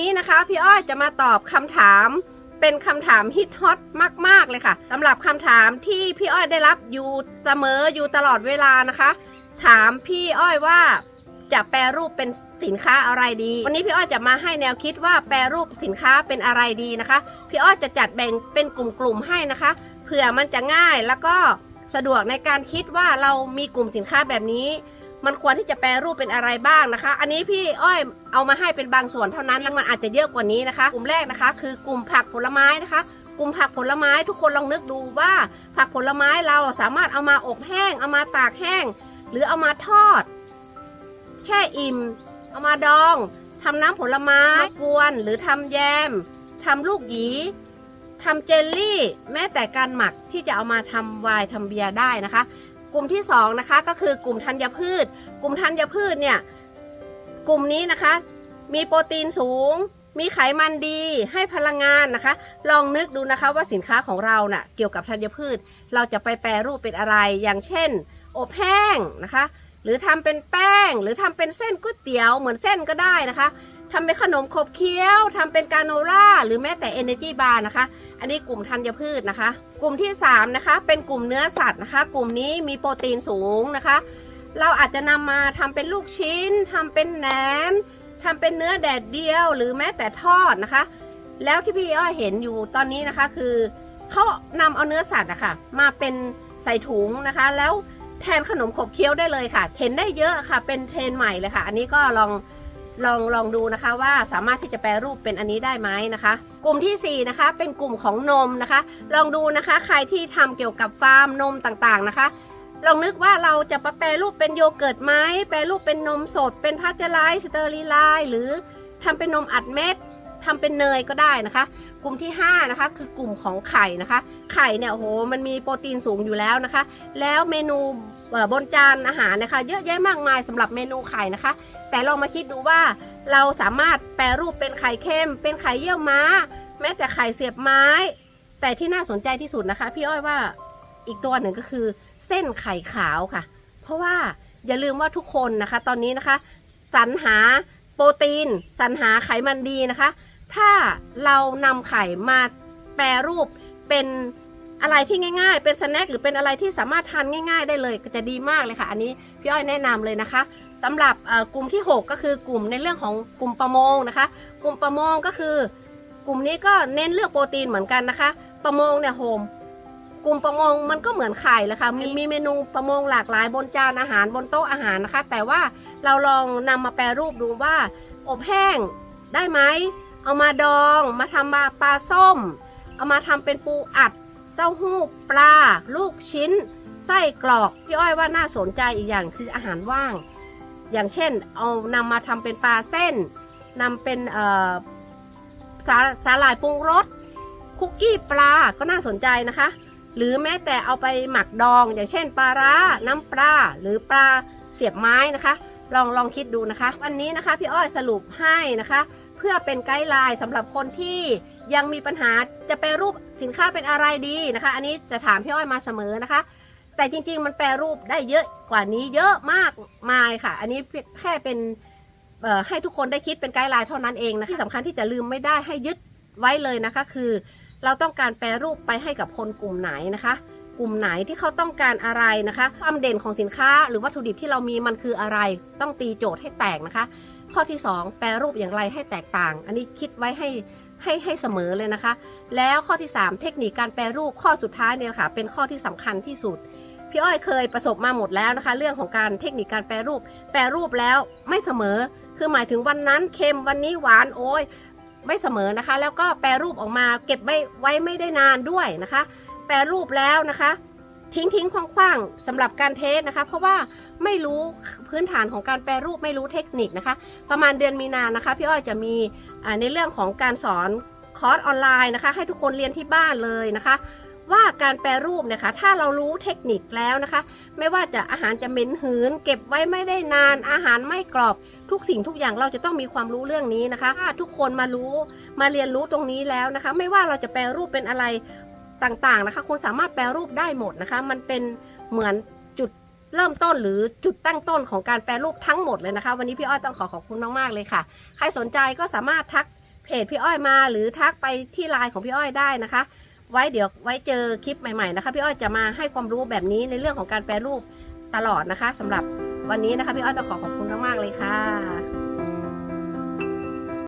นี้นะคะ พี่อ้อยจะมาตอบคำถามเป็นคำถามฮิตฮอตมาก ๆ เลยค่ะสำหรับคำถามที่พี่อ้อยได้รับอยู่เสมออยู่ตลอดเวลานะคะ ถามพี่อ้อยว่าจะแปรรูปเป็นสินค้าอะไรดี วันนี้พี่อ้อยจะมาให้แนวคิดว่าแปรรูปสินค้าเป็นอะไรดีนะคะ พี่อ้อยจะจัดแบ่งเป็นกลุ่มๆให้นะคะเผื่อมันจะง่ายแล้วก็สะดวกในการคิดว่าเรามีกลุ่มสินค้าแบบนี้ มันควรที่จะแปรรูปเป็นอะไรบ้างนะคะ อันนี้พี่อ้อยเอามาให้เป็นบางส่วนเท่านั้นแล้วมันอาจจะเยอะกว่านี้นะคะ กลุ่มแรกนะคะ คือกลุ่มผักผลไม้นะคะ กลุ่มผักผลไม้ทุกคนลองนึกดูว่า ผักผลไม้เราสามารถเอามาอบแห้ง เอามาตากแห้ง หรือเอามาทอด แช่อิ่ม เอามาดองทำน้ำผลไม้กวนหรือทำแยมทำลูกหยีทำเจลลี่ แม้แต่การหมักที่จะเอามาทำไวน์ทำเบียร์ได้นะคะ กลุ่มที่สองนะคะก็คือกลุ่มธัญพืช กลุ่มธัญพืชเนี่ยกลุ่มนี้นะคะ มีโปรตีนสูง มีไขมันดีให้พลังงานนะคะ ลองนึกดูนะคะว่าสินค้าของเราน่ะเกี่ยวกับธัญพืช เราจะไปแปรรูปเป็นอะไรอย่างเช่น อบแห้งนะคะ หรือทำเป็นแป้ง หรือทำเป็นเส้นก๋วยเตี๋ยวเหมือนเส้นก็ได้นะคะทำเป็นขนมขบเคี้ยวทำเป็นกาโนล่าหรือแม้แต่ Energy Bar นะคะ อันนี้กลุ่มธัญพืชนะคะ กลุ่มที่3นะคะเป็นกลุ่มเนื้อสัตว์นะคะ กลุ่มนี้มีโปรตีนสูงนะคะ เราอาจจะนำมาทำเป็นลูกชิ้นทำเป็นแหนมทำเป็นเนื้อแดดเดียว หรือแม้แต่ทอดนะคะ แล้วที่พี่อ้อยเห็นอยู่ตอนนี้นะคะคือเขานำเอาเนื้อสัตว์อะค่ะมาเป็นใส่ถุงนะคะ แล้วแทนขนมขบเคี้ยวได้เลยค่ะ เห็นได้เยอะค่ะ เป็นเทรนใหม่เลยค่ะ อันนี้ก็ลอง ลองลองดูนะคะว่าสามารถที่จะแปรรูปเป็นอันนี้ได้ไหมนะคะ กลุ่มทีสี่4 นะคะ เป็นกลุ่มของนมนะคะ ลองดูนะคะ ใครที่ทำเกี่ยวกับฟาร์มนมต่างๆนะคะ ลองนึกว่าเราจะแปรรูปเป็นโยเกิร์ตไหมแปรรูปเป็นนมสด เป็นพาสเจอร์ไลซ์สเตอริไลซ์หรือทำเป็นนมอัดเม็ดทำเป็นเนยก็ได้นะคะ กลุ่มที่ 5 นะคะ คือกลุ่มของไข่นะคะ ไข่เนี่ยโอ้โหมันมีโปรตีนสูงอยู่แล้วนะคะ แล้วเมนู บนจานอาหารนะคะ เยอะแยะมากมายสำหรับเมนูไข่นะคะ แต่ลองมาคิดดูว่าเราสามารถแปรรูปเป็นไข่เค็ม เป็นไข่เยี่ยวม้า แม้แต่ไข่เสียบไม้ แต่ที่น่าสนใจที่สุดนะคะ พี่อ้อยว่าอีกตัวหนึ่งก็คือ เส้นไข่ขาวค่ะ เพราะว่าอย่าลืมว่าทุกคนนะคะ ตอนนี้นะคะสรรหาโปรตีนสรรหาไขมันดีนะคะ ถ้าเรานำไข่มาแปรรูปเป็น อะไรที่ง่าย ๆ เป็นสแน็คหรือเป็นอะไรที่สามารถทานง่าย ๆ ได้เลยก็จะดีมากเลยค่ะ อันนี้พี่อ้อยแนะนำเลยนะคะสำหรับกลุ่มที่ 6 ก็คือกลุ่มในเรื่องของกลุ่มประมงนะคะ กลุ่มประมงก็คือ กลุ่มนี้ก็เน้นเรื่องโปรตีนเหมือนกันนะคะ ประมงเนี่ยโฮมกลุ่มประมงมันก็เหมือนไข่แหละค่ะมีมีเมนูประมงหลากหลายบนจานอาหารบนโต๊ะอาหารนะคะ แต่ว่าเราลองนำมาแปรรูปดูว่า อบแห้งได้ไหมเอามาดองมาทำมาปลาส้ม เอามาทำเป็นปูอัด เต้าหู้ปลา ลูกชิ้น ไส้กรอก พี่อ้อยว่าน่าสนใจอีกอย่างคืออาหารว่าง อย่างเช่น เอานำมาทำเป็นปลาเส้นนำเป็นเออสาสาหร่ายปรุงรสคุกกี้ปลาก็น่าสนใจนะคะ หรือแม้แต่เอาไปหมักดอง อย่างเช่นปลาร้าน้ำปลาหรือปลาเสียบไม้นะคะ ลองลองคิดดูนะคะ วันนี้นะคะพี่อ้อยสรุปให้นะคะ เพื่อเป็นไกด์ไลน์สำหรับคนที่ ยังมีปัญหาจะแปรรูปสินค้าเป็นอะไรดีนะคะ อันนี้จะถามพี่อ้อยมาเสมอนะคะ แต่จริงๆ มันแปรรูปได้เยอะกว่านี้เยอะมากมายค่ะ อันนี้แค่เป็นให้ทุกคนได้คิดเป็นไกด์ไลน์เท่านั้นเองนะที่สำคัญที่จะลืมไม่ได้ให้ยึดไว้เลยนะคะ คือเราต้องการแปรรูปไปให้กับคนกลุ่มไหนนะคะกลุ่มไหนที่เขาต้องการอะไรนะคะ ความเด่นของสินค้าหรือวัตถุดิบที่เรามีมันคืออะไร ต้องตีโจทย์ให้แตกนะคะ ข้อที่ 2 แปรรูปอย่างไรให้แตกต่าง อันนี้คิดไว้ให้ ให้ให้เสมอเลยนะคะ แล้วข้อที่ 3 เทคนิคการแปรรูปข้อสุดท้ายเนี่ยค่ะเป็นข้อที่สำคัญที่สุดพี่อ้อยเคยประสบมาหมดแล้วนะคะ เรื่องของการเทคนิคการแปรรูป แปรรูปแล้วไม่เสมอ คือหมายถึงวันนั้นเค็มวันนี้หวานโอ้ยไม่เสมอนะคะ แล้วก็แปรรูปออกมาเก็บไว้ไว้ไม่ได้นานด้วยนะคะ แปรรูปแล้วนะคะ ทิ้งทิ้งคว่างๆสำหรับการเทสนะคะ เพราะว่าไม่รู้พื้นฐานของการแปรรูปไม่รู้เทคนิคนะคะ ประมาณเดือนมีนานะคะพี่อ้อยจะมีในเรื่องของการสอนคอร์สออนไลน์นะคะ ให้ทุกคนเรียนที่บ้านเลยนะคะ ว่าการแปรรูปเนะคะ ถ้าเรารู้เทคนิคแล้วนะคะ ไม่ว่าจะอาหารจะเหม็นหืน เก็บไว้ไม่ได้นานอาหารไม่กรอบ ทุกสิ่งทุกอย่างเราจะต้องมีความรู้เรื่องนี้นะคะถ้าทุกคนมารู้มาเรียนรู้ตรงนี้แล้วนะคะ ไม่ว่าเราจะแปรรูปเป็นอะไร ต่างๆนะคะคุณสามารถแปรรูปได้หมดนะคะ มันเป็นเหมือนจุดเริ่มต้นหรือจุดตั้งต้นของการแปรรูปทั้งหมดเลยนะคะ วันนี้พี่อ้อยต้องขอขอบคุณมากๆเลยค่ะ ใครสนใจก็สามารถทักเพจพี่อ้อยมา หรือทักไปที่ไลน์ของพี่อ้อยได้นะคะ ไว้เดี๋ยวไว้เจอคลิปใหม่ๆนะคะ พี่อ้อยจะมาให้ความรู้แบบนี้ในเรื่องของการแปรรูปตลอดนะคะสำหรับวันนี้นะคะพี่อ้อยต้องขอขอบคุณมากๆเลยค่ะ